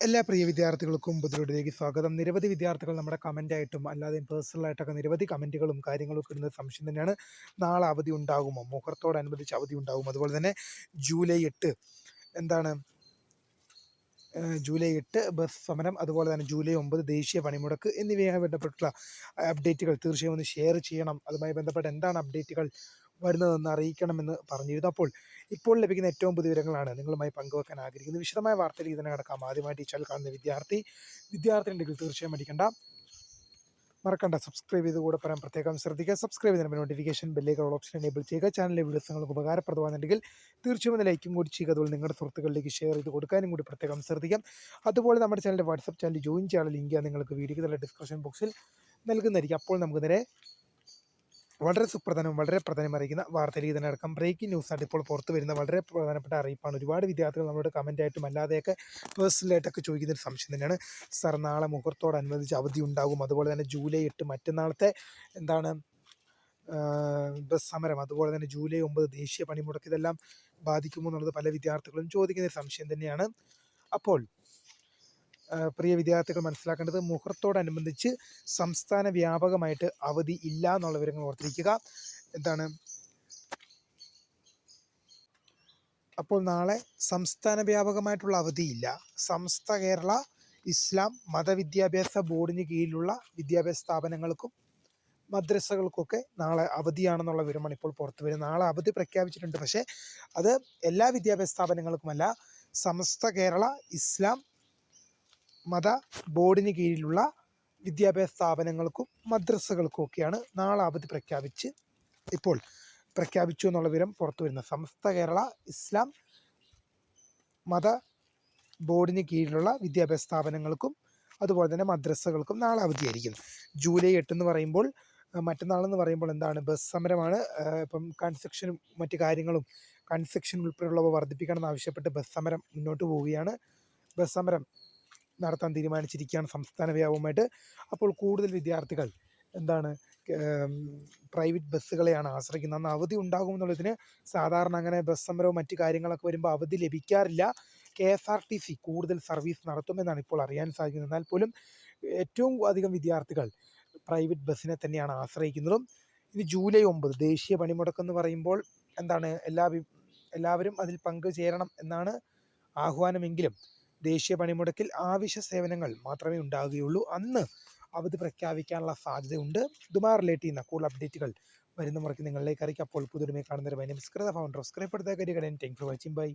എല്ലാ പ്രിയ വിദ്യാർത്ഥികൾക്കും പുതിയൊരുലേക്ക് സ്വാഗതം. നിരവധി വിദ്യാർത്ഥികൾ നമ്മുടെ കമന്റായിട്ടും അല്ലാതെ പേഴ്സണലായിട്ടൊക്കെ നിരവധി കമന്റുകളും കാര്യങ്ങളും ഒക്കെ ഇടുന്ന സംശയം തന്നെയാണ്. നാളെ അവധി ഉണ്ടാകുമോ? മുഹൂർത്തോടനുബന്ധിച്ച് അവധി ഉണ്ടാകും. അതുപോലെ തന്നെ ജൂലൈ എട്ട് എന്താണ്? ജൂലൈ എട്ട് ബസ് സമരം അതുപോലെ തന്നെ ജൂലൈ ഒമ്പത് ദേശീയ പണിമുടക്ക് എന്നിവയുമായി ബന്ധപ്പെട്ടുള്ള അപ്ഡേറ്റുകൾ തീർച്ചയായും ഒന്ന് ഷെയർ ചെയ്യണം. അതുമായി ബന്ധപ്പെട്ട് എന്താണ് അപ്ഡേറ്റുകൾ? വരുന്നതെന്ന് അറിയിക്കണമെന്ന് പറഞ്ഞിരുന്നു. അപ്പോൾ ഇപ്പോൾ ലഭിക്കുന്ന ഏറ്റവും പുതിയ വിവരങ്ങളാണ് നിങ്ങളുമായി പങ്കുവെക്കാൻ ആഗ്രഹിക്കുന്നത്. വിശദമായ വാർത്തയിലേക്ക് തന്നെ കിടക്കാം. ആദ്യമായിട്ട് ഈ ചാനൽ കാണുന്ന വിദ്യാർത്ഥി വിദ്യാർത്ഥി ഉണ്ടെങ്കിൽ തീർച്ചയായും പഠിക്കണ്ട മറക്കണ്ട. സബ്സ്ക്രൈബ് ചെയ്ത് കൂടെ പറയാൻ പ്രത്യേകം ശ്രദ്ധിക്കുക. സബ്സ്ക്രൈബ് ചെയ്യുന്ന നോട്ടിഫിക്കേഷൻ ബെല്ലേക്കുള്ള ഓപ്ഷൻ എനേബിൾ ചെയ്യുക. ചാനലിലെ വീഡിയോസ് നിങ്ങൾക്ക് ഉപകാരപ്രദമാണെങ്കിൽ തീർച്ചയായും ഒന്ന് ലൈക്കും കൂടി ചെയ്യുക. അതുപോലെ നിങ്ങളുടെ സുഹൃത്തുക്കളിലേക്ക് ഷെയർ ചെയ്ത് കൊടുക്കാനും കൂടി പ്രത്യേകം ശ്രദ്ധിക്കാം. അതുപോലെ നമ്മുടെ ചാനലിന്റെ വാട്സപ്പ് ചാനൽ ജോയിൻ ചെയ്യാനുള്ള ലിങ്ക് നിങ്ങൾക്ക് വീഡിയോയ്ക്ക് ഡിസ്ക്രിപ്ഷൻ ബോക്സിൽ നൽകുന്നതായിരിക്കും. അപ്പോൾ നമുക്ക് നേരെ വളരെ സുപ്രധാനവും വളരെ പ്രധാനം അറിയിക്കുന്ന വാർത്തയിലേക്ക് തന്നെ അടക്കം ബ്രേക്കിംഗ് ന്യൂസ് ആയിട്ട് ഇപ്പോൾ പുറത്തു വരുന്ന വളരെ പ്രധാനപ്പെട്ട അറിയിപ്പാണ്. ഒരുപാട് വിദ്യാർത്ഥികൾ നമ്മളോട് കമന്റ് ആയിട്ടും അല്ലാതെയൊക്കെ പേഴ്സണലായിട്ടൊക്കെ ചോദിക്കുന്ന ഒരു സംശയം തന്നെയാണ്. സാർ നാളെ മുഹൂർത്തോടനുബന്ധിച്ച് അവധി ഉണ്ടാകും. അതുപോലെ തന്നെ ജൂലൈ എട്ട് മറ്റന്നാളത്തെ എന്താണ് ബസ് സമരം. അതുപോലെ തന്നെ ജൂലൈ ഒമ്പത് ദേശീയ പണിമുടക്ക് ഇതെല്ലാം ബാധിക്കുമോ എന്നുള്ളത് പല വിദ്യാർത്ഥികളും ചോദിക്കുന്ന ഒരു സംശയം തന്നെയാണ്. അപ്പോൾ പ്രിയ വിദ്യാർത്ഥികൾ മനസ്സിലാക്കേണ്ടത് മുഹൂർത്തോടനുബന്ധിച്ച് സംസ്ഥാന വ്യാപകമായിട്ട് അവധി ഇല്ല എന്നുള്ള വിവരങ്ങൾ ഓർത്തിരിക്കുക. എന്താണ്? അപ്പോൾ നാളെ സംസ്ഥാന വ്യാപകമായിട്ടുള്ള അവധിയില്ല സംസ്ഥ കേരള ഇസ്ലാം മതവിദ്യാഭ്യാസ ബോർഡിന് കീഴിലുള്ള വിദ്യാഭ്യാസ സ്ഥാപനങ്ങൾക്കും മദ്രസകൾക്കൊക്കെ നാളെ അവധിയാണെന്നുള്ള വിവരമാണ് ഇപ്പോൾ പുറത്തു വരുന്നത്. നാളെ അവധി പ്രഖ്യാപിച്ചിട്ടുണ്ട്. പക്ഷേ അത് എല്ലാ വിദ്യാഭ്യാസ സ്ഥാപനങ്ങൾക്കുമല്ല. സമസ്ത കേരള ഇസ്ലാം മത ബോർഡിന് കീഴിലുള്ള വിദ്യാഭ്യാസ സ്ഥാപനങ്ങൾക്കും മദ്രസകൾക്കും ഒക്കെയാണ് നാളെ അവധി പ്രഖ്യാപിച്ച് ഇപ്പോൾ പ്രഖ്യാപിച്ചു എന്നുള്ള വിവരം പുറത്തു വരുന്നത്. സമസ്ത കേരള ഇസ്ലാം മത ബോർഡിന് കീഴിലുള്ള വിദ്യാഭ്യാസ സ്ഥാപനങ്ങൾക്കും അതുപോലെ തന്നെ മദ്രസകൾക്കും നാളെ അവധിയായിരിക്കും. ജൂലൈ എട്ട് എന്ന് പറയുമ്പോൾ മറ്റന്നാളെന്ന് പറയുമ്പോൾ എന്താണ്? ബസ് സമരമാണ്. ഇപ്പം കൺസ്ട്രക്ഷനും മറ്റു കാര്യങ്ങളും കൺസ്ട്രക്ഷൻ ഉൾപ്പെടെയുള്ളവ വർദ്ധിപ്പിക്കണം ആവശ്യപ്പെട്ട് ബസ് സമരം മുന്നോട്ട് പോവുകയാണ്. ബസ് സമരം നടത്താൻ തീരുമാനിച്ചിരിക്കുകയാണ് സംസ്ഥാന വ്യാപകമായിട്ട്. അപ്പോൾ കൂടുതൽ വിദ്യാർത്ഥികൾ എന്താണ് പ്രൈവറ്റ് ബസ്സുകളെയാണ് ആശ്രയിക്കുന്നത്. അന്ന് അവധി ഉണ്ടാകുമെന്നുള്ളതിന് സാധാരണ അങ്ങനെ ബസ് സമരവും മറ്റു കാര്യങ്ങളൊക്കെ വരുമ്പോൾ അവധി ലഭിക്കാറില്ല. K S R T C കൂടുതൽ സർവീസ് നടത്തുമെന്നാണ് ഇപ്പോൾ അറിയാൻ സാധിക്കുന്നത്. എന്നാൽ പോലും ഏറ്റവും അധികം വിദ്യാർത്ഥികൾ പ്രൈവറ്റ് ബസ്സിനെ തന്നെയാണ് ആശ്രയിക്കുന്നതും. ഇനി ജൂലൈ ഒമ്പത് ദേശീയ പണിമുടക്കം എന്ന് പറയുമ്പോൾ എന്താണ് എല്ലാ എല്ലാവരും അതിൽ പങ്കുചേരണം എന്നാണ് ആഹ്വാനമെങ്കിലും ദേശീയ പണിമുടക്കിൽ ആവശ്യ സേവനങ്ങൾ മാത്രമേ ഉണ്ടാവുകയുള്ളൂ. അന്ന് അവധി പ്രഖ്യാപിക്കാനുള്ള സാധ്യതയുണ്ട്. ഇതുമായി റിലേറ്റ് ചെയ്യുന്ന കൂടുതൽ അപ്ഡേറ്റുകൾ വരുന്ന മുറയ്ക്ക് നിങ്ങളിലേക്ക് അറിയിക്കും. അപ്പോൾ പുതുമയെ കാണുന്നവരെ. മൈ നെയിം ഫൗണ്ടർ സബ്സ്ക്രൈബ് എടുത്ത കരികടൻ താങ്ക് ഫോർ വാച്ചിങ് ബൈ